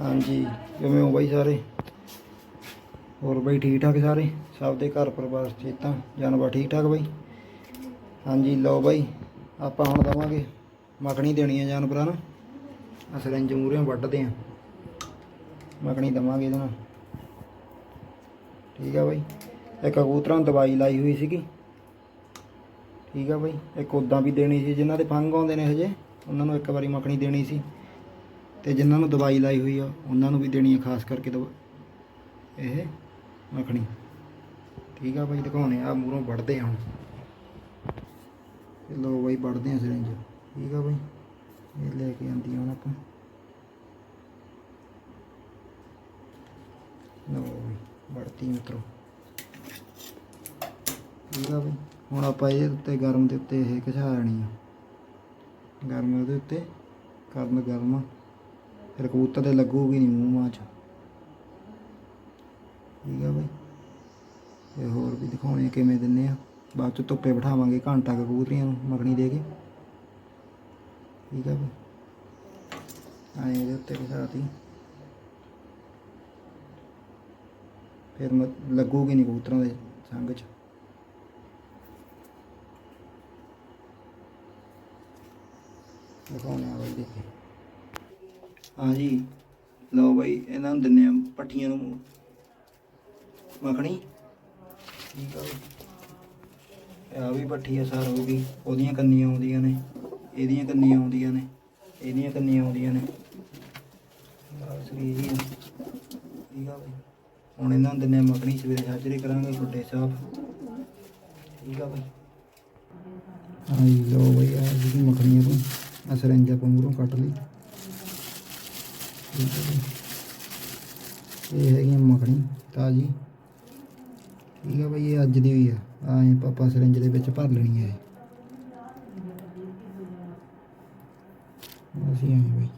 ਹਾਂਜੀ, ਕਿਵੇਂ ਹੋ ਬਾਈ ਸਾਰੇ? ਹੋਰ ਬਾਈ ਠੀਕ ਠਾਕ ਸਾਰੇ? ਸਭ ਦੇ ਘਰ ਪਰਿਵਾਰ ਚੇਤਾ, ਜਾਨਵਰ ਠੀਕ ਠਾਕ ਬਾਈ? ਹਾਂਜੀ, ਲਓ ਬਾਈ, ਆਪਾਂ ਹੁਣ ਦਵਾਂਗੇ ਮੱਖਣੀ ਦੇਣੀ ਹੈ ਜਾਨਵਰਾਂ ਨੂੰ। ਆਹ ਸਿਰੰਜ ਵੱਢਦੇ ਆ। ਮੱਖਣੀ ਦਵਾਂਗੇ ਇਹਦੇ ਨਾਲ। ਠੀਕ ਆ ਬਾਈ, ਇੱਕ ਕਬੂਤਰਾਂ ਨੂੰ ਦਵਾਈ ਲਾਈ ਹੋਈ ਸੀਗੀ। ਠੀਕ ਆ ਬਾਈ, ਇੱਕ ਉਦਾਂ ਵੀ ਦੇਣੀ ਸੀ, ਜਿਨ੍ਹਾਂ ਦੇ ਫੰਗ ਆਉਂਦੇ ਨੇ ਹਜੇ, ਉਹਨਾਂ ਨੂੰ ਇੱਕ ਵਾਰੀ ਮੱਖਣੀ ਦੇਣੀ ਸੀ। ਤੇ ਜਿਨ੍ਹਾਂ ਨੂੰ ਦਵਾਈ ਲਾਈ ਹੋਈ ਆ, ਉਹਨਾਂ ਨੂੰ ਵੀ ਦੇਣੀ ਆ, ਖਾਸ ਕਰਕੇ ਦਵਾ ਇਹ ਮੱਖਣੀ। ਠੀਕ ਆ ਬਾਈ ਦਿਖਾਉਣੇ ਆ ਮੂਹਰੋਂ ਵੱਢਦੇ ਆ ਹੁਣ। ਤੇ ਲੋ ਬਾਈ ਵੜਦੇ ਆ ਸਿਰੰਜ। ਠੀਕ ਆ ਬਾਈ, ਇਹ ਲੈ ਕੇ ਆਂਦੀ ਹੁਣ ਆਪਾਂ। ਲੋ ਬਾਈ ਵੜਤੀ ਮਿੱਤਰੋ। ਠੀਕ ਆ ਬਾਈ, ਹੁਣ ਆਪਾਂ ਇਹਦੇ ਉੱਤੇ ਗਰਮ ਦੇ ਉੱਤੇ ਇਹ ਘਸਾ ਲੈਣੀ ਆ। ਗਰਮ ਉਹਦੇ ਉੱਤੇ, ਕਰਨ ਗਰਮ ਫਿਰ ਕਬੂਤਰ ਤੇ ਲੱਗੂਗੀ ਨਹੀਂ ਮੂੰਹ ਮਾਂ ਚ। ਠੀਕ ਆ ਬਈ। ਤੇ ਹੋਰ ਵੀ ਦਿਖਾਉਣੇ ਕਿਵੇਂ ਦਿੰਨੇ ਆ। ਬਾਅਦ ਚ ਧੁੱਪੇ ਬਿਠਾਵਾਂਗੇ ਘੰਟਾ ਕੁ ਕਬੂਤਰੀਆਂ ਨੂੰ ਮੱਖਣੀ ਦੇ ਕੇ। ਠੀਕ ਆ ਬਾਈ। ਆਏ ਇਹਦੇ ਉੱਤੇ ਘਸਾਤੀ ਫਿਰ ਮ- ਲੱਗੂਗੀ ਨਹੀਂ ਕਬੂਤਰਾਂ ਦੇ ਸੰਗ ਚ। ਦਿਖਾਉਣੇ ਆ ਬਾਈ ਦੇਖੇ। ਹਾਂਜੀ ਲਓ ਬਾਈ ਇਹਨਾਂ ਨੂੰ ਦਿੰਨੇ ਆ ਪੱਠੀਆਂ ਨੂੰ ਮੱਖਣੀ। ਠੀਕ ਆ ਵੀ ਪੱਠੀ ਆ ਸਾਰ ਹੋ ਗਈ। ਉਹਦੀਆਂ ਕੰਨੀਆਂ ਆਉਂਦੀਆਂ ਨੇ। ਇਹਦੀਆਂ ਕੰਨੀਆਂ ਆਉਂਦੀਆਂ ਨੇ। ਇਹਦੀਆਂ ਕੰਨੀਆਂ ਆਉਂਦੀਆਂ ਨੇ। ਹੀ ਠੀਕ ਆ ਬਾਈ। ਹੁਣ ਇਹਨਾਂ ਨੂੰ ਦਿੰਨੇ ਆ ਮੱਖਣੀ ਸਵੇਰੇ ਸਾਜਰੇ ਕਰਾਂਗੇ ਗੁੱਡੇ ਸਾਹਿਬ। ਠੀਕ ਆ ਬਾਈ। ਹਾਂਜੀ ਲਓ ਬਾਈ ਆ ਜਿਹੜੀ ਮੱਖਣੀ ਆ ਤੂੰ ਆ ਸਰੰਜਾ ਆਪਾਂ ਮੂਹਰੋਂ ਕੱਟ ਲਈ। ਇਹ ਹੈਗੀ ਮੱਖਣੀ, ਤਾਜੀ। ਠੀਕ ਹੈ ਬਾਈ, ਇਹ ਅੱਜ ਦੀ ਹੋਈ ਆ। ਆਏ ਪਾਪਾ ਸਰੰਜ ਦੇ ਵਿੱਚ ਭਰ ਲੈਣੀ ਹੈ ਅਸੀਂ ਆਏ ਬਾਈ।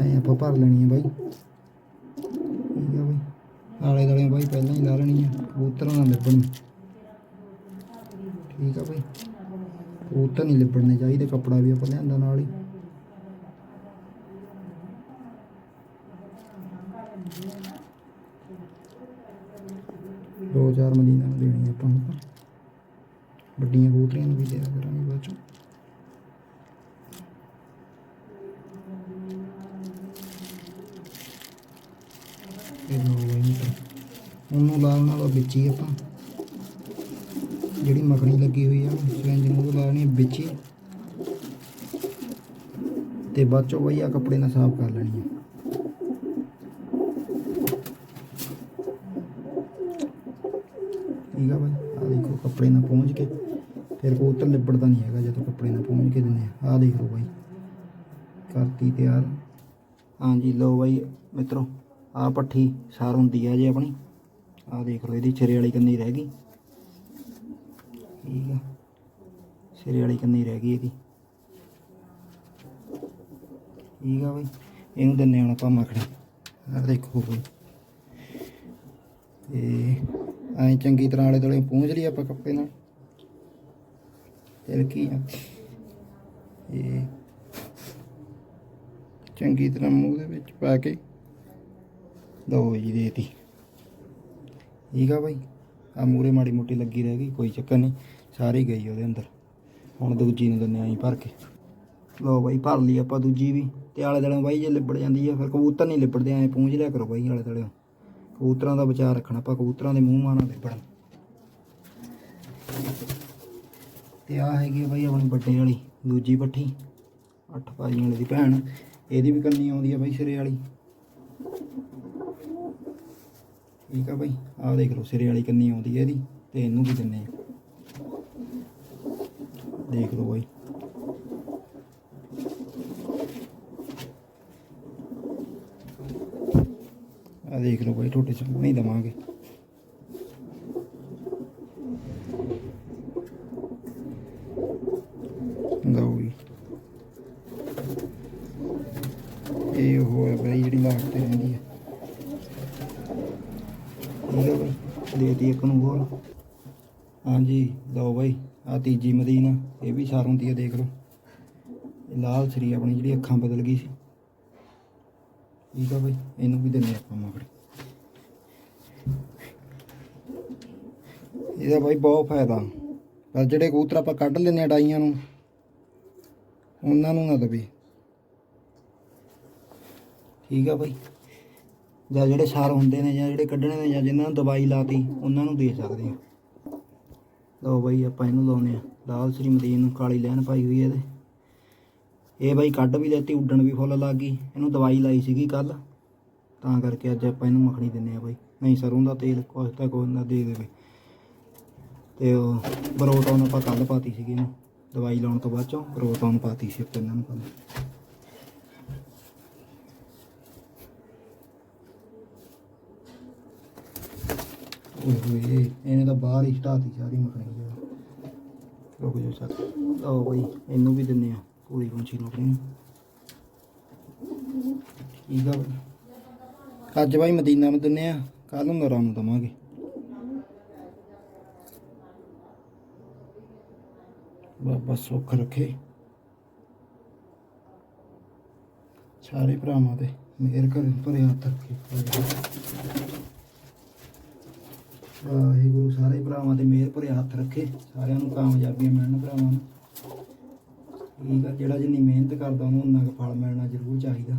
ਆਏ ਆਪਾਂ ਭਰ ਲੈਣੀ ਹੈ ਬਾਈ। ਠੀਕ ਆ ਬਾਈ। ਆਲੇ ਦਾਲੇ ਬਾਈ, ਪਹਿਲਾਂ ਹੀ ਲਾ ਲੈਣੀ ਆ। ਕਬੂਤਰਾਂ ਨਾਲ ਲਿਬੜਨ ਠੀਕ ਆ ਬਾਈ। ਤਾਂ ਨਹੀਂ ਲਿਪੜਨੇ ਚਾਹੀਦੇ, ਕੱਪੜਾ ਵੀ ਆਪਾਂ ਲਿਆਂਦਾ ਨਾਲ ਹੀ। ਦੋ ਚਾਰ ਮਦੀਨਾ ਨੂੰ ਦੇਣੀ ਆਪਾਂ ਨੂੰ ਤਾਂ। ਵੱਡੀਆਂ ਕਬੂਤਰੀਆਂ ਨੂੰ ਵੀ ਦਿਆ ਕਰਾਂਗੇ ਬਾਅਦ ਚੋਂ। ਇਹ ਲੋ ਬਈ ਉਹਨੂੰ ਲਾਲ ਨਾਲ ਵਿੱਚ ਹੀ ਆਪਾਂ ਜਿਹੜੀ ਮੱਖਣੀ ਲੱਗੀ ਹੋਈ ਆ ਸਿਰੰਜ ਨੂੰ ਲਾਣੀ ਵਿੱਚ ਹੀ। ਤੇ ਬਾਅਦ ਚੋਂ ਬਈ ਆ ਕੱਪੜੇ ਨਾਲ ਸਾਫ਼ ਕਰ ਲੈਣੀ ਆ। ਠੀਕ ਆ ਬਾਈ ਆ ਦੇਖੋ ਕੱਪੜੇ ਨਾਲ ਪਹੁੰਚ ਕੇ। ਫਿਰ ਕਬੂਤਰ ਲਿਬੜਦਾ ਨਹੀਂ ਹੈਗਾ ਜਦੋਂ ਕੱਪੜੇ ਨਾਲ ਪਹੁੰਚ ਕੇ ਦਿੰਦੇ ਆ। ਆਹ ਦੇਖ ਲਓ ਬਾਈ, ਕਰਤੀ ਤਿਆਰ। ਹਾਂਜੀ, ਲਓ ਬਾਈ ਮਿੱਤਰੋ ਆ ਪੱਠੀ ਸਾਰ ਹੁੰਦੀ ਆ ਜੇ ਆਪਣੀ। ਆ ਦੇਖ ਲਓ, ਇਹਦੀ ਸਿਰੇ ਵਾਲੀ ਕੰਨੀ ਰਹਿ ਗਈ। ਠੀਕ ਆ। ਸਿਰੇ ਵਾਲੀ ਕੰਨੀ ਰਹਿ ਗਈ ਇਹਦੀ। ਠੀਕ ਆ ਬਾਈ। ਇਹਨੂੰ ਦਿੰਨੇ ਹੁਣ ਆਪਾਂ ਮੱਖਣੀ। ਆ ਦੇਖੋ ਬਾਈ। ਤੇ ਐਂ ਚੰਗੀ ਤਰ੍ਹਾਂ ਆਲੇ ਦੁਆਲੇ ਪੂੰਝ ਲਈ ਆਪਾਂ ਕੱਪੜੇ ਨਾਲ। ਤੇ ਕੀ ਆ? ਇਹ ਚੰਗੀ ਤਰ੍ਹਾਂ ਮੂੰਹ ਦੇ ਵਿੱਚ ਪਾ ਕੇ ਲਓ ਜੀ ਦੇਤੀ। ਠੀਕ ਆ ਬਾਈ। ਆ ਮੂਰੇ ਮਾੜੀ ਮੋਟੀ ਲੱਗੀ ਰਹਿ ਗਈ, ਕੋਈ ਚੱਕਰ ਨਹੀਂ। ਸਾਰੀ ਗਈ ਉਹਦੇ ਅੰਦਰ। ਹੁਣ ਦੂਜੀ ਨੂੰ ਦਿੰਨੇ ਆਂ ਭਰ ਕੇ। ਲਓ ਬਾਈ, ਭਰ ਲਈ ਆਪਾਂ ਦੂਜੀ ਵੀ। ਤੇ ਆਲੇ ਦੁਆਲੇ ਬਾਈ ਜੇ ਲਿਬੜ ਜਾਂਦੀ ਆ, ਫਿਰ ਕਬੂਤਰ ਨਹੀਂ ਲਿਬੜਦੇ, ਐ ਪੂੰਝ ਲਿਆ ਕਰੋ ਬਾਈ ਆਲੇ ਦੁਆਲੇ। ਕਬੂਤਰਾਂ ਦਾ ਬਚਾਅ ਰੱਖਣਾ, ਆਪਾਂ ਕਬੂਤਰਾਂ ਦੇ ਮੂੰਹ ਮਾਂ ਨਾ ਲਿਬੜਨ। ਤੇ ਆ ਹੈਗੀ ਆ ਬਾਈ ਆਪਣੀ ਵੱਡੇ ਵਾਲੀ, ਦੂਜੀ ਪੱਠੀ। ਅੱਠ ਭਾਈਆਂ ਵਾਲੀ ਦੀ ਭੈਣ। ਇਹਦੀ ਵੀ ਕੰਨੀ ਆਉਂਦੀ ਆ ਬਾਈ ਸਿਰੇ ਵਾਲੀ। ਠੀਕ ਆ ਬਾਈ, ਆਹ ਦੇਖ ਲਓ ਸਿਰੇ ਵਾਲੀ ਕੰਨੀ ਆਉਂਦੀ ਹੈ ਇਹਦੀ, ਤੇ ਇਹਨੂੰ ਵੀ ਦਿੰਨੇ ਆ। ਦੇਖ ਲਓ ਬਾਈ। ਆ ਦੇਖ ਲਓ ਬਾਈ, ਤੁਹਾਡੇ ਸਾਹਮਣੇ ਹੀ ਦਵਾਂਗੇ। ਲਓ ਇਹ ਉਹ ਹੈ ਜਿਹੜੀ ਲਾਟ ਤੇ ਰਹਿੰਦੀ ਹੈ। ਠੀਕ ਹੈ ਬਾਈ ਦੇਤੀ ਇੱਕ ਨੂੰ ਹੋਰ। ਹਾਂਜੀ, ਲਓ ਬਾਈ ਆ ਤੀਜੀ ਮਦੀਨਾ ਇਹ ਵੀ ਸਾਰ ਹੁੰਦੀ ਹੈ ਦੇਖ ਲਓ। ਲਾਲ ਸਰੀ ਆਪਣੀ ਜਿਹੜੀ ਅੱਖਾਂ ਬਦਲ ਗਈ ਸੀ। ਠੀਕ ਆ ਬਾਈ, ਇਹਨੂੰ ਵੀ ਦਿੰਨੇ ਆਪਾਂ ਮਗਰ। ਇਹਦਾ ਬਾਈ ਬਹੁਤ ਫਾਇਦਾ। ਪਰ ਜਿਹੜੇ ਕਬੂਤਰ ਆਪਾਂ ਕੱਢ ਲੈਨੇ ਆ ਡਾਈਆਂ ਨੂੰ, ਉਹਨਾਂ ਨੂੰ ਨਾ ਦਵੇ। ਠੀਕ ਆ ਬਾਈ। ਜਾਂ ਜਿਹੜੇ ਸਾਰ ਹੁੰਦੇ ਨੇ ਜਾਂ ਜਿਹੜੇ ਕੱਢਣੇ ਨੇ ਜਾਂ ਜਿਨ੍ਹਾਂ ਨੂੰ ਦਵਾਈ ਲਾਤੀ, ਉਹਨਾਂ ਨੂੰ ਦੇ ਸਕਦੇ ਆ ਲਓ ਬਾਈ ਆਪਾਂ ਇਹਨੂੰ ਲਾਉਨੇ ਆ ਲਾਲ ਸ੍ਰੀ ਮਦੀਨ ਨੂੰ ਕਾਲੀ ਲੈਣ ਪਾਈ ਹੋਈ ਹੈ ਇਹਦੇ। ਇਹ ਬਾਈ ਕੱਢ ਵੀ ਲੈਤੀ ਉੱਡਣ ਵੀ ਫੁੱਲ ਲੱਗ ਗਈ। ਇਹਨੂੰ ਦਵਾਈ ਲਾਈ ਸੀਗੀ ਕੱਲ ਤਾਂ ਕਰਕੇ ਅੱਜ ਆਪਾਂ ਇਹਨੂੰ ਮੱਖਣੀ ਦਿੰਨੇ ਆ ਬਾਈ। ਨਹੀਂ ਸਰੋਂ ਦਾ ਤੇਲ ਕੁਛ ਤਾਂ ਕੋਈ ਨਾ ਦੇ ਦੇਵੇ। ਤੇ ਉਹ ਬਰੋਟੋਨ ਆਪਾਂ ਕੱਲ ਪਾਤੀ ਸੀਗੀ ਇਹਨੂੰ। ਦਵਾਈ ਲਾਉਣ ਤੋਂ ਬਾਅਦ ਚੋਂ ਬਰੋਟੋਨ ਪਾਤੀ ਸੀ ਆਪਾਂ ਇਹਨਾਂ ਨੂੰ ਓਏ ਹੋਏ ਇਹਨੇ ਤਾਂ ਬਾਹਰ ਹੀ ਹਟਾਤੀ ਸਾਰੀ ਮੱਖਣੀ ਜਿਹੜਾ ਰੁਕ ਜਾ ਸੱਤ ਆਓ ਬਈ, ਇਹਨੂੰ ਵੀ ਦਿੰਨੇ ਆ। ਪੂਰੀ ਪੰਛੀ ਲੋਕਣੀ ਨੂੰ ਠੀਕ ਆ ਬਈ। ਅੱਜ ਬਾਈ ਮਦੀਨਾ ਨੂੰ ਦਿੰਨੇ ਆ ਕੱਲ ਨੂੰ ਨਰਾਂ ਨੂੰ ਦਵਾਂਗੇ। ਬਾਬਾ ਸੁੱਖ ਰੱਖੇ। ਸਾਰੇ ਭਰਾਵਾਂ ਤੇ ਮਿਹਰ ਕਰੇ ਭਰੇ ਹੱਥ ਰੱਖੇ। ਵਾਹਿਗੁਰੂ, ਸਾਰੇ ਭਰਾਵਾਂ ਤੇ ਮਿਹਰ ਭਰੇ ਹੱਥ ਰੱਖੇ। ਸਾਰਿਆਂ ਨੂੰ ਕਾਮਯਾਬੀਆਂ ਮਿਲਣ ਭਰਾਵਾਂ ਨੂੰ। ਠੀਕ ਆ, ਜਿਹੜਾ ਜਿੰਨੀ ਮਿਹਨਤ ਕਰਦਾ ਉਹਨੂੰ ਉਨਾ ਕੁ ਫਲ ਮਿਲਣਾ ਜ਼ਰੂਰ ਚਾਹੀਦਾ।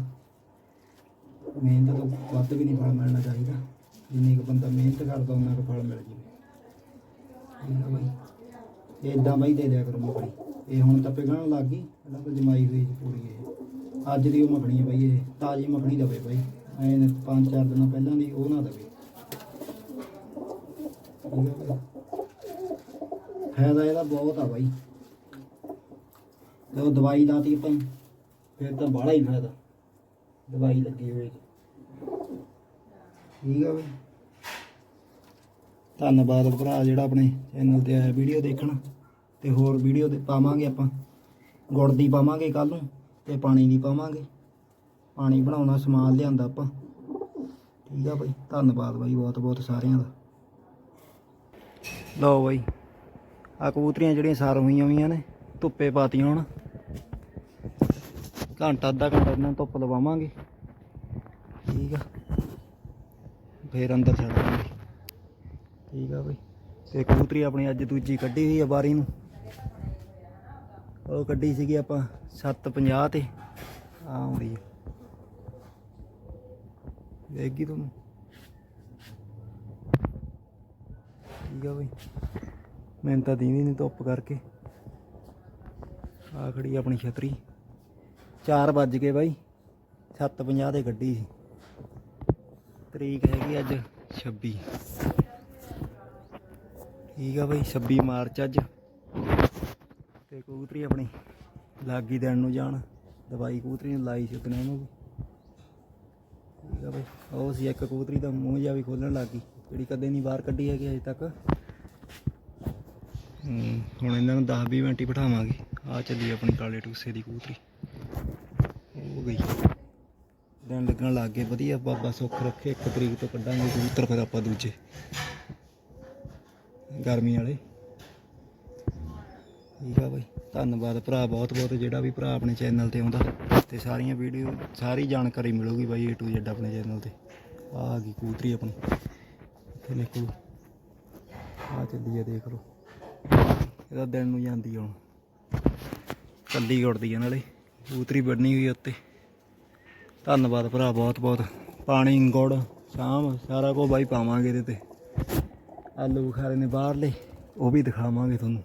ਮਿਹਨਤ ਤੋਂ ਵੱਧ ਵੀ ਨਹੀਂ ਫਲ ਮਿਲਣਾ ਚਾਹੀਦਾ। ਜਿੰਨੀ ਕੁ ਬੰਦਾ ਮਿਹਨਤ ਕਰਦਾ ਉਹਨਾਂ ਕੁ ਫਲ ਮਿਲ ਜਾਵੇ। ਠੀਕ ਆ ਬਾਈ। ਇਹ ਇਦਾਂ ਬਾਈ ਦੇ ਦਿਆ ਕਰੋ ਮੱਖਣੀ। ਇਹ ਹੁਣ ਤਾਂ ਪਿਘਲਣ ਲੱਗ ਗਈ। ਪਹਿਲਾਂ ਤਾਂ ਜਮਾਈ ਹੋਈ ਪੂਰੀ ਇਹ। ਅੱਜ ਦੀ ਉਹ ਮੱਖਣੀ ਹੈ ਬਾਈ ਇਹ। ਤਾਜ਼ੀ ਮੱਖਣੀ ਦਵੇ ਬਾਈ। ਐਂ ਪੰਜ ਚਾਰ ਦਿਨਾਂ ਪਹਿਲਾਂ ਦੀ ਉਹ ਨਾ ਦਵੇ। ਫਾਇਦਾ ਇਹਦਾ ਬਹੁਤ ਆ ਬਾਈ। ਜਦੋਂ ਦਵਾਈ ਲਾਤੀ ਆਪਾਂ ਫਿਰ ਤਾਂ ਬਾਹਲਾ ਹੀ ਫਾਇਦਾ। ਦਵਾਈ ਲੱਗੀ ਹੋਈ। ਠੀਕ ਆ ਬਈ। ਧੰਨਵਾਦ ਭਰਾ ਜਿਹੜਾ ਆਪਣੇ ਚੈਨਲ ਤੇ ਆਇਆ ਵੀਡੀਓ ਦੇਖਣ। ਤੇ ਹੋਰ ਵੀਡੀਓ ਤੇ ਪਾਵਾਂਗੇ ਆਪਾਂ। ਗੁੜ ਦੀ ਪਾਵਾਂਗੇ ਕੱਲ ਨੂੰ ਤੇ ਪਾਣੀ ਦੀ ਪਾਵਾਂਗੇ। ਪਾਣੀ ਬਣਾਉਣਾ ਸਮਾਨ ਲਿਆਂਦਾ ਆਪਾਂ। ਠੀਕ ਆ ਬਾਈ। ਧੰਨਵਾਦ ਬਾਈ ਬਹੁਤ ਬਹੁਤ ਸਾਰਿਆਂ ਦਾ। ਲਓ ਬਾਈ। ਆ ਕਬੂਤਰੀਆਂ ਜਿਹੜੀਆਂ ਸਾਰ ਹੋਈਆਂ ਹੋਈਆਂ ਨੇ, ਧੁੱਪੇ ਪਾਤੀਆਂ ਹੁਣ। ਘੰਟਾ, ਅੱਧਾ ਘੰਟਾ ਇਹਨਾਂ ਨੂੰ ਧੁੱਪ ਲਵਾਵਾਂਗੇ। ਠੀਕ ਆ। ਫੇਰ ਅੰਦਰ ਛੱਡ ਦਾਂਗੇ ਠੀਕ ਆ ਬਈ। ਤੇ ਕਬੂਤਰੀ ਆਪਣੀ ਅੱਜ ਦੂਜੀ ਕੱਢੀ ਹੋਈ ਆ ਬਾਰੀ ਨੂੰ। ਉਹ ਕੱਢੀ ਸੀਗੀ ਆਪਾਂ 750 ਤੇ। ਆ ਆਉਂਦੀ ਆ। ਵੇਖੀ ਤੁਹਾਨੂੰ ਠੀਕ ਆ ਬਈ। ਮੈਨੂੰ ਤਾਂ ਦੀਦੀ ਨਹੀਂ ਧੁੱਪ ਕਰਕੇ। ਆ ਖੜੀ ਆਪਣੀ ਛਤਰੀ। 4 ਵੱਜ ਗਏ ਬਾਈ। 7:50 ਦੇ ਗੱਡੀ ਸੀ। ਤਰੀਕ ਹੈਗੀ ਅੱਜ 26 ਠੀਕ ਆ ਬਾਈ 26 ਮਾਰਚ ਅੱਜ। ਤੇ ਕਬੂਤਰੀ ਆਪਣੀ ਲਾਗੀ ਦੇਣ ਨੂੰ ਜਾਣ। ਦਵਾਈ ਕਬੂਤਰੀ ਨੂੰ ਲਾਈ ਸੀ ਉਹਨੂੰ ਵੀ। ਠੀਕ ਆ ਬਾਈ। ਉਹ ਸੀ ਇੱਕ ਕਬੂਤਰੀ ਦਾ ਮੂੰਹ ਜਿਹਾ ਵੀ ਖੋਲਣ ਲੱਗੀ ਜਿਹੜੀ ਕਦੇ ਨਹੀਂ ਬਾਹਰ ਕੱਢੀ ਹੈਗੀ ਅਜੇ ਤੱਕ। ਹੁਣ ਇਹਨਾਂ ਨੂੰ 10 20 ਮਿੰਟ ਹੀ ਬਿਠਾਵਾਂਗੇ। ਆ ਚੱਲੀ ਆਪਣੀ ਕਾਲੇ ਟੂਸੇ ਦੀ ਕੂਤਰੀ ਹੋ ਗਈ। ਦਿਨ ਲੱਗਣ ਲੱਗ ਗਏ। ਵਧੀਆ ਬਾਬਾ ਸੁੱਖ ਰੱਖੇ। ਇੱਕ ਤਰੀਕ ਤੋਂ ਕੱਢਾਂਗੇ ਕਬੂਤਰ, ਫਿਰ ਆਪਾਂ ਦੂਜੇ। ਗਰਮੀ ਵਾਲੇ। ਠੀਕ ਆ ਬਾਈ। ਧੰਨਵਾਦ ਭਰਾ ਬਹੁਤ ਬਹੁਤ। ਜਿਹੜਾ ਵੀ ਭਰਾ ਆਪਣੇ ਚੈਨਲ ਤੇ ਆਉਂਦਾ, ਤੇ ਸਾਰੀਆਂ ਵੀਡੀਓ ਸਾਰੀ ਜਾਣਕਾਰੀ ਮਿਲੂਗੀ ਬਾਈ A to Z ਆਪਣੇ ਚੈਨਲ ਤੇ। ਆ ਗਈ ਕੂਤਰੀ ਆਪਣੀ। ਇੱਥੇ ਨਿਕਲੂ ਆ ਚੱਲੀ ਆ, ਦੇਖ ਲਓ। ਇਹਦਾ ਦਿਨ ਨੂੰ ਜਾਂਦੀ ਆ ਹੁਣ। ਕੱਲੀ ਉੜਦੀ ਆ ਨਾਲੇ। ਕਬੂਤਰੀ ਬੰਨੀ ਹੋਈ ਉੱਤੇ। ਧੰਨਵਾਦ ਭਰਾ, ਬਹੁਤ ਬਹੁਤ। ਪਾਣੀ, ਗੁੜ, ਸ਼ਾਮ, ਸਾਰਾ ਕੁਝ ਬਾਈ ਪਾਵਾਂਗੇ ਇਹਦੇ ਤੇ। ਆਲੂ ਬੁਖਾਰੇ ਨੇ ਬਾਹਰਲੇ, ਉਹ ਵੀ ਦਿਖਾਵਾਂਗੇ ਤੁਹਾਨੂੰ।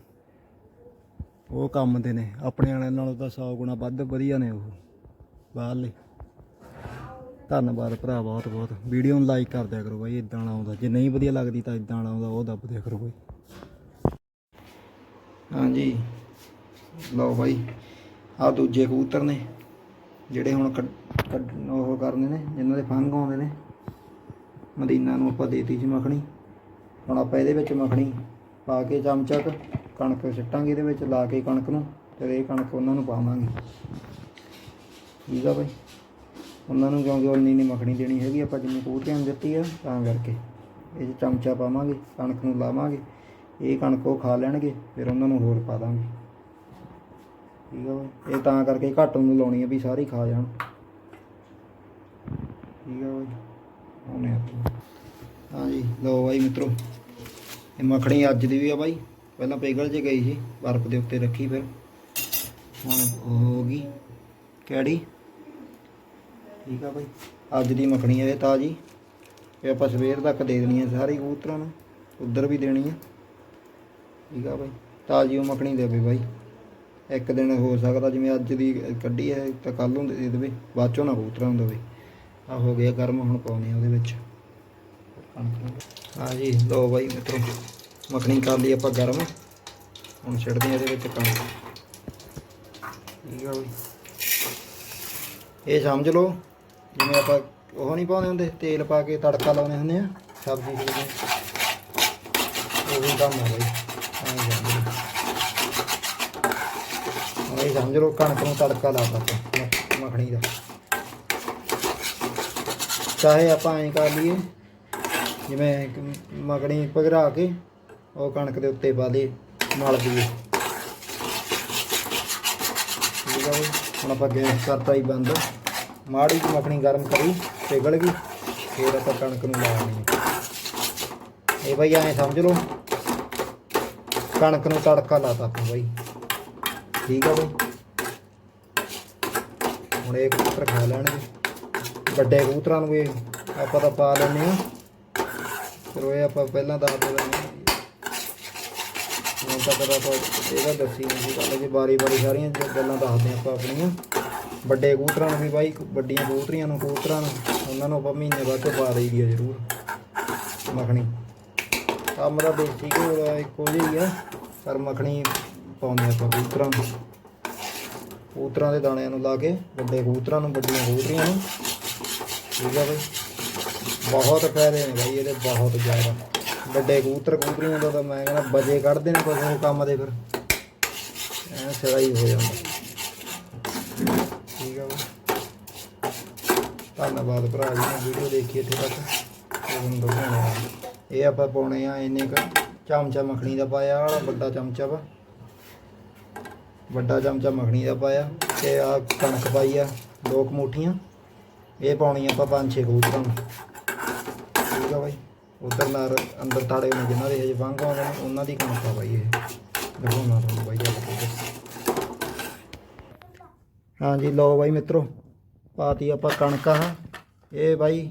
ਉਹ ਕੰਮ ਦੇ ਨੇ। ਆਪਣੇ ਵਾਲਿਆਂ ਨਾਲੋਂ ਤਾਂ 100 ਗੁਣਾ ਵੱਧ ਵਧੀਆ ਨੇ ਉਹ। ਬਾਹਰਲੇ। ਧੰਨਵਾਦ ਭਰਾ, ਬਹੁਤ ਬਹੁਤ। ਵੀਡੀਓ ਨੂੰ ਲਾਈਕ ਕਰ ਦਿਆ ਕਰੋ ਬਾਈ ਇਦਾਂ ਵਾਲਾ ਆਉਂਦਾ। ਜੇ ਨਹੀਂ ਵਧੀਆ ਲੱਗਦੀ ਤਾਂ ਇਦਾਂ ਵਾਲਾ ਆਉਂਦਾ, ਉਹ ਦੱਬ ਦਿਆ ਕਰੋ ਬਾਈ। ਹਾਂਜੀ। ਲਓ ਬਾਈ ਆ ਦੂਜੇ ਕਬੂਤਰ ਨੇ, ਜਿਹੜੇ ਹੁਣ ਕੱਢ- ਕੱਢ, ਉਹ ਕਰਨੇ ਨੇ, ਜਿਨ੍ਹਾਂ ਦੇ ਫੰਗ ਆਉਂਦੇ ਨੇ। ਮਦੀਨਾ ਨੂੰ ਆਪਾਂ ਦੇਤੀ ਜੀ ਮੱਖਣੀ। ਹੁਣ ਆਪਾਂ ਇਹਦੇ ਵਿੱਚ ਮੱਖਣੀ ਪਾ ਕੇ ਚਮਚਾ ਕਣਕ ਸਿੱਟਾਂਗੇ ਇਹਦੇ ਵਿੱਚ, ਲਾ ਕੇ ਕਣਕ ਨੂੰ, ਤੇ ਇਹ ਕਣਕ ਉਹਨਾਂ ਨੂੰ ਪਾਵਾਂਗੇ। ਠੀਕ ਆ ਬਾਈ। ਉਹਨਾਂ ਨੂੰ ਕਿਉਂਕਿ ਉਨੀ ਨਹੀਂ ਮੱਖਣੀ ਦੇਣੀ ਹੈਗੀ, ਆਪਾਂ ਜਿੰਨੀ ਕਬੂਤਰਿਆਂ ਨੂੰ ਦਿੱਤੀ ਆ, ਤਾਂ ਕਰਕੇ। ਇਹ 'ਚ ਚਮਚਾ ਪਾਵਾਂਗੇ, ਕਣਕ ਨੂੰ ਲਾਵਾਂਗੇ। ਇਹ ਕਣਕ ਉਹ ਖਾ ਲੈਣਗੇ, ਫਿਰ ਉਹਨਾਂ ਨੂੰ ਹੋਰ ਪਾ ਦਾਂਗੇ। ਠੀਕ ਆ ਬਾਈ। ਇਹ ਤਾਂ ਕਰਕੇ ਘੱਟ ਨੂੰ ਲਾਉਣੀ ਆ ਵੀ ਸਾਰੇ ਖਾ ਜਾਣ। ਠੀਕ ਆ ਬਾਈ। ਆਉਣੇ ਆਪਾਂ। ਹਾਂਜੀ ਲਓ ਬਾਈ ਮਿੱਤਰੋ, ਇਹ ਮੱਖਣੀ ਅੱਜ ਦੀ ਵੀ ਆ ਬਾਈ। ਪਹਿਲਾਂ ਪਿਘਲ 'ਚ ਗਈ ਸੀ, ਬਰਫ਼ ਦੇ ਉੱਤੇ ਰੱਖੀ ਫਿਰ। ਹੁਣ ਹੋ ਗਈ ਕਿਹੜੀ ਠੀਕ ਆ ਬਾਈ। ਅੱਜ ਦੀ ਮੱਖਣੀ ਹੈ ਇਹ ਤਾਜੀ। ਇਹ ਆਪਾਂ ਸਵੇਰ ਤੱਕ ਦੇ ਦੇਣੀ ਹੈ ਸਾਰੀ ਕਬੂਤਰਾਂ ਨੂੰ। ਉਧਰ ਵੀ ਦੇਣੀ ਹੈ ਠੀਕ ਆ ਬਾਈ। ਤਾਜੀ ਉਹ ਮੱਖਣੀ ਦੇਵੇ ਬਾਈ। ਇੱਕ ਦਿਨ ਹੋ ਸਕਦਾ ਜਿਵੇਂ ਅੱਜ ਦੀ ਕੱਢੀ ਹੈ ਤਾਂ ਕੱਲ ਨੂੰ ਦੇ ਦੇਵੇ, ਬਾਅਦ ਚੋਂ ਨਾ ਕਬੂਤਰਾਂ ਨੂੰ ਦੇਵੇ। ਆ ਹੋ ਗਿਆ ਗਰਮ ਹੁਣ ਪਾਉਣੇ ਆ ਉਹਦੇ ਵਿੱਚ। ਹਾਂ ਜੀ ਲੋ ਬਾਈ ਮਿੱਤਰੋ, ਮੱਖਣੀ ਕਰ ਲਈ ਆਪਾਂ ਗਰਮ। ਹੁਣ ਛੱਡਦੇ ਆ ਇਹਦੇ ਵਿੱਚ ਕਣਕ। ਠੀਕ ਆ ਬਾਈ। ਇਹ ਸਮਝ ਲਓ, ਜਿਵੇਂ ਆਪਾਂ ਉਹ ਨਹੀਂ ਪਾਉਂਦੇ ਹੁੰਦੇ, ਤੇਲ ਪਾ ਕੇ ਤੜਕਾ ਲਾਉਂਦੇ ਹੁੰਦੇ ਆ, ਸਬਜ਼ੀ ਦੇ ਵਿੱਚ। ਉਹ ਕੰਮ ਆ ਬਾਈ। ਇਹ ਸਮਝ ਲਓ ਕਣਕ ਨੂੰ ਤੜਕਾ ਲਾ ਆਪਾਂ ਮੱਖਣੀ ਦਾ। ਚਾਹੇ ਆਪਾਂ ਐਂ ਕਰ ਲਈਏ, ਜਿਵੇਂ ਮੱਖਣੀ ਪਘਰਾ ਕੇ, ਉਹ ਕਣਕ ਦੇ ਉੱਤੇ ਪਾ ਦੇ ਮਲ ਦਈਏ। ਠੀਕ ਆ ਹੁਣ ਆਪਾਂ ਗੈਸ ਕਰਤਾ ਹੀ ਬੰਦ। ਮਾੜੀ ਜਿਹੀ ਮੱਖਣੀ ਗਰਮ ਕਰੀ, ਪਿਘਲ ਗਈ, ਫਿਰ ਆਪਾਂ ਕਣਕ ਨੂੰ ਲਾ ਦੇਣੀ ਇਹ ਬਈ ਐਂ ਸਮਝ ਲਓ ਕਣਕ ਨੂੰ ਤੜਕਾ ਲਾਤਾ ਆਪਾਂ ਬਾਈ। ਠੀਕ ਆ ਬਾਈ। ਹੁਣ ਇਹ ਕਬੂਤਰ ਖਾ ਲੈਣਗੇ। ਵੱਡੇ ਕਬੂਤਰਾਂ ਨੂੰ ਵੀ ਆਪਾਂ ਤਾਂ ਪਾ ਲੈਂਦੇ ਆ ਫਿਰ ਉਹ ਇਹ ਆਪਾਂ ਪਹਿਲਾਂ ਦੱਸ ਦੇ ਲੈਂਦੇ ਹਾਂ। ਹੁਣ ਤਾਂ ਕਦਾ ਆਪਾਂ ਇਹਦਾ ਦੱਸੀ ਨਹੀਂ ਸੀ ਗੱਲ, ਜੇ ਬਾਰੀ ਬਾਰੀ ਸਾਰੀਆਂ ਗੱਲਾਂ ਦੱਸਦੇ ਆਪਾਂ ਆਪਣੀਆਂ। ਵੱਡੇ ਕਬੂਤਰਾਂ ਨੂੰ ਵੀ ਬਾਈ, ਵੱਡੀਆਂ ਕਬੂਤਰੀਆਂ ਨੂੰ, ਕਬੂਤਰਾਂ ਨੂੰ, ਉਹਨਾਂ ਨੂੰ ਆਪਾਂ ਮਹੀਨੇ ਬਾਅਦ ਚ ਪਾ ਦੇਈਦੀ ਆ ਜ਼ਰੂਰ। ਮੱਖਣੀ। ਕੰਮ ਦਾ ਦੇਸੀ ਘਿਓ ਦਾ ਇੱਕੋ ਜਿਹਾ ਹੀ ਆ ਪਰ ਮੱਖਣੀ ਪਾਉਂਦੇ ਆਪਾਂ ਕਬੂਤਰਾਂ ਨੂੰ। ਕਬੂਤਰਾਂ ਦੇ ਦਾਣਿਆਂ ਨੂੰ ਲਾ ਕੇ, ਵੱਡੇ ਕਬੂਤਰਾਂ ਨੂੰ, ਵੱਡੀਆਂ ਕਬੂਤਰੀਆਂ ਨੂੰ। ਠੀਕ ਆ ਬਈ। ਬਹੁਤ ਫਾਇਦੇ ਨੇ ਬਾਈ ਇਹਦੇ, ਬਹੁਤ ਜ਼ਿਆਦਾ। ਵੱਡੇ ਕਬੂਤਰ ਕਬੂਤਰੀਆਂ ਦਾ ਤਾਂ ਮੈਂ ਕਹਿੰਦਾ ਬਜੇ ਕੱਢਦੇ ਨੇ ਕੋਈ ਕੰਮ ਦੇ ਫਿਰ। ਐ ਸਿਰਾ ਹੀ ਹੋ ਜਾਂਦਾ। ਠੀਕ ਆ ਬਈ। ਧੰਨਵਾਦ ਭਰਾ ਜੀ ਨੇ ਵੀਡੀਓ ਦੇਖੀ ਇੱਥੇ ਤੱਕ। ਤੇ ਤੁਹਾਨੂੰ ਦਿਖਾਉਣੇ ਇਹ ਆਪਾਂ ਪਾਉਣੇ ਆ ਇੰਨੇ ਕ ਚਮਚਾ ਮੱਖਣੀ ਦਾ ਪਾਇਆ, ਆਹ ਵੱਡਾ ਚਮਚਾ ਵਾ। ਵੱਡਾ ਚਮਚਾ ਮੱਖਣੀ ਦਾ ਪਾਇਆ ਤੇ ਆ ਕਣਕ ਪਾਈ ਆ, ਦੋ ਕੁ ਇਹ ਪਾਉਣੀ ਆਪਾਂ ਪੰਜ ਛੇ ਕਬੂਤਰਾਂ ਨੂੰ ਠੀਕ ਆ ਬਾਈ। ਉਧਰ ਨਾਲ ਅੰਦਰ ਤਾੜੇ ਨੇ ਜਿਨ੍ਹਾਂ ਦੇ ਹਜੇ ਵਾਂਗ ਆਉਂਦੇ ਨੇ, ਉਹਨਾਂ ਦੀ ਕਣਕ ਆ ਬਾਈ ਇਹ। ਦਿਖਾਉਣਾ ਤੁਹਾਨੂੰ ਬਾਈ ਹਾਂਜੀ, ਲਓ ਬਾਈ ਮਿੱਤਰੋ, ਪਾਤੀ ਆਪਾਂ ਕਣਕ ਆ। ਇਹ ਬਾਈ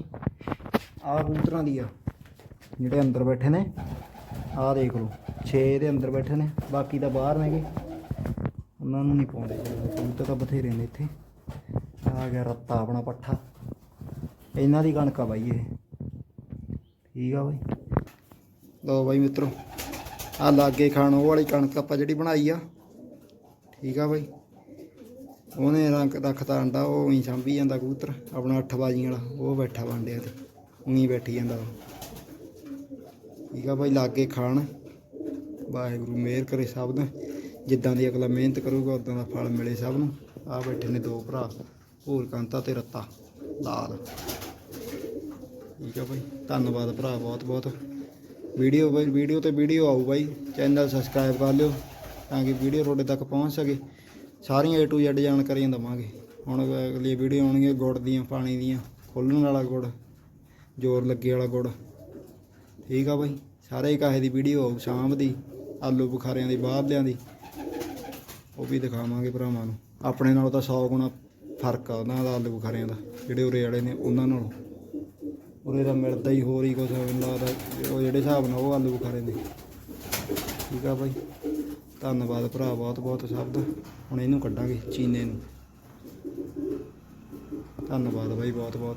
ਆਹ ਕਬੂਤਰਾਂ ਦੀ ਆ। ਜਿਹੜੇ ਅੰਦਰ ਬੈਠੇ ਨੇ, ਆਹ ਦੇਖ ਲਓ 6 ਦੇ ਅੰਦਰ ਬੈਠੇ ਨੇ, ਬਾਕੀ ਤਾਂ ਬਾਹਰ ਨੇਗੇ। ਉਹਨਾਂ ਨੂੰ ਨਹੀਂ ਪਾਉਂਦੇ ਕਬੂਤਰ ਤਾਂ ਬਥੇਰੇ ਨੇ ਇੱਥੇ। ਆ ਗਿਆ ਰੱਤਾ ਆਪਣਾ ਪੱਠਾ। ਇਹਨਾਂ ਦੀ ਕਣਕ ਆ ਬਾਈ ਇਹ। ਠੀਕ ਆ ਬਾਈ। ਲਓ ਬਾਈ ਮਿੱਤਰੋ ਆ ਲਾਗੇ ਖਾਣ ਉਹ ਵਾਲੀ ਕਣਕ ਆਪਾਂ ਜਿਹੜੀ ਬਣਾਈ ਆ। ਠੀਕ ਆ ਬਾਈ। ਉਹਨੇ ਰੰਗ ਰੱਖਤਾ ਅੰਡਾ ਉਹ ਹੀ ਸੰਭੀ ਜਾਂਦਾ ਕਬੂਤਰ, ਆਪਣਾ ਅੱਠ ਬਾਜੀਆਂ ਵਾਲਾ, ਉਹ ਬੈਠਾ ਵਾਂਡਿਆ ਤੇ। ਉਹੀ ਬੈਠੀ ਜਾਂਦਾ ਉਹ। ਠੀਕ ਆ ਬਾਈ, ਲਾਗੇ ਖਾਣ। ਵਾਹਿਗੁਰੂ ਮਿਹਰ ਕਰੇ ਸਭ ਦਾ। ਜਿੱਦਾਂ ਦੀ ਅਗਲਾ ਮਿਹਨਤ ਕਰੂਗਾ, ਉਦਾਂ ਦਾ ਫਲ ਮਿਲੇ ਸਭ ਨੂੰ। ਆ ਬੈਠੇ ਨੇ ਦੋ ਭਰਾ, ਹੋਰ ਕਾਂਤਾ ਤੇ ਰੱਤਾ, ਲਾਲ। ਠੀਕ ਆ ਬਾਈ, ਧੰਨਵਾਦ ਭਰਾ ਬਹੁਤ ਬਹੁਤ ਵੀਡੀਓ ਬਾਈ, ਵੀਡੀਓ ਤੇ ਵੀਡੀਓ ਆਊ ਬਾਈ। ਚੈਨਲ ਸਬਸਕ੍ਰਾਈਬ ਕਰ ਲਿਓ, ਤਾਂ ਕਿ ਵੀਡੀਓ ਤੁਹਾਡੇ ਤੱਕ ਪਹੁੰਚ ਸਕੇ। ਸਾਰੀਆਂ A to Z ਜਾਣਕਾਰੀਆਂ ਦਵਾਂਗੇ। ਹੁਣ ਅਗਲੀ ਵੀਡੀਓ ਆਉਣਗੀਆਂ ਗੁੜ ਦੀਆਂ, ਪਾਣੀ ਦੀਆਂ, ਖੋਲਣ ਵਾਲਾ ਗੁੜ, ਜ਼ੋਰ ਲੱਗੇ ਵਾਲਾ ਗੁੜ। ਠੀਕ ਆ ਬਾਈ, ਸਾਰੇ ਕਾਹੇ ਦੀ ਵੀਡੀਓ ਆਊ ਸ਼ਾਮ ਦੀ, ਆਲੂ ਬੁਖਾਰਿਆਂ ਦੀ, ਬਾਹਰਲਿਆਂ ਦੀ। ਉਹ ਵੀ ਦਿਖਾਵਾਂਗੇ ਭਰਾਵਾਂ ਨੂੰ। ਆਪਣੇ ਨਾਲੋਂ ਤਾਂ 100 ਗੁਣਾ ਫ਼ਰਕ ਆ ਉਹਨਾਂ ਦਾ ਆਲੂ ਬੁਖਾਰਿਆਂ ਦਾ, ਜਿਹੜੇ ਉਰੇ ਵਾਲੇ ਨੇ ਉਹਨਾਂ ਨਾਲੋਂ। ਉਰੇ ਦਾ ਮਿਲਦਾ ਹੀ ਹੋਰ ਹੀ ਕੁਛ ਹੁੰਦਾ ਲੱਗਦਾ ਉਹ ਜਿਹੜੇ ਹਿਸਾਬ ਨਾਲ ਉਹ ਆਲੂ ਬੁਖਾਰੇ ਦੇ ਠੀਕ ਆ ਬਾਈ। ਧੰਨਵਾਦ ਭਰਾ, ਬਹੁਤ ਬਹੁਤ ਸਭ ਦਾ ਹੁਣ ਇਹਨੂੰ ਕੱਢਾਂਗੇ ਚੀਨੇ ਨੂੰ। ਧੰਨਵਾਦ ਬਾਈ, ਬਹੁਤ ਬਹੁਤ।